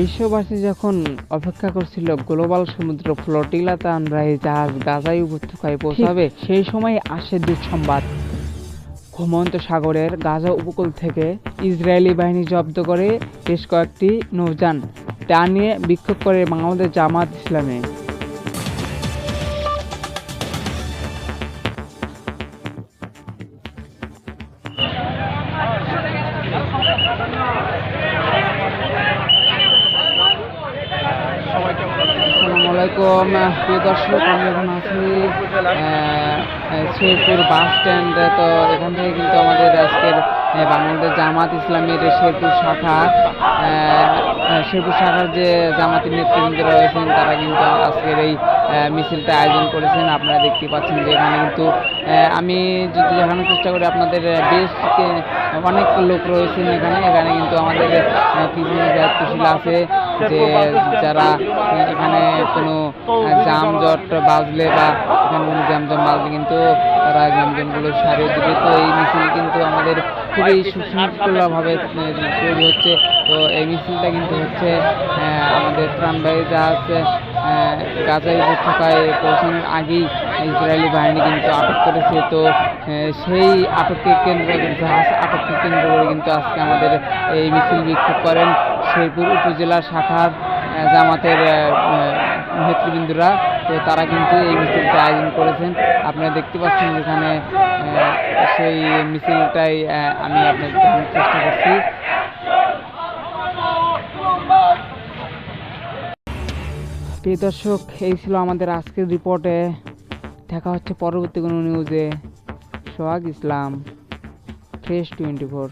বিশ্ববাসী যখন অপেক্ষা করছিল গ্লোবাল সমুদ্র ফ্লোটিলা তানরাই জাহাজ গাজাই উপত্যকায় পৌঁছাবে সেই সময় আসে দুঃসংবাদ। ঘুমন্ত সাগরের গাজা উপকূল থেকে ইসরায়েলি বাহিনী জব্দ করে বেশ কয়েকটি নৌযান তা নিয়ে বিক্ষোভ করে বাংলাদেশ জামাত ইসলামে। আলাইকুম প্রিয় দর্শক, আমি এখন আছি শেরপুর বাস স্ট্যান্ড। তো এখান থেকে কিন্তু আমাদের আজকের বাংলাদেশ জামাত ইসলামের শেরপুর শাখা শেরপুর শাখার যে জামাতের নেতৃবৃন্দ রয়েছেন, তারা কিন্তু আজকের এই মিছিলটা আয়োজন করেছেন। আপনারা দেখতে পাচ্ছেন যে এখানে কিন্তু আমি যদি দেখানোর চেষ্টা করি, আপনাদের বেশ অনেক লোক রয়েছেন এখানে। এখানে কিন্তু আমাদের কিছু দায়িত্বশীল আছে। যে যারা এখানে কোনো যানজট বাজলে বা এখানে কোনো যানজট বাজলে কিন্তু তারা যানজটগুলো সারিয়ে দিবে তো এই মিছিল কিন্তু আমাদের খুবই সুশৃঙ্খলভাবে তৈরি হচ্ছে। তো এই মিছিলটা কিন্তু হচ্ছে আমাদের ত্রাণবাহী জাহাজ গাজাই উপত্যকায় পৌঁছানোর আগেই ইসরায়েলি বাহিনী কিন্তু আটক করেছে। তো সেই আটককে কেন্দ্র, জাহাজ আটককে কেন্দ্র করে কিন্তু আজকে আমাদের এই মিছিল বিক্ষোভ করেন। শেরপুর উপজেলা শাখার জামাতের নেতৃবৃন্দরা। তো তারা কিন্তু এই মিছিলটা আয়োজন করেছেন। আপনারা দেখতে পাচ্ছেন আহ, সেই মিছিলটাই আমি আপনাদের চেষ্টা করছি। প্রিয় দর্শক এই ছিল আমাদের আজকের রিপোর্টে। দেখা হচ্ছে পরবর্তী কোনো নিউজে Sohag Islam fresh twenty four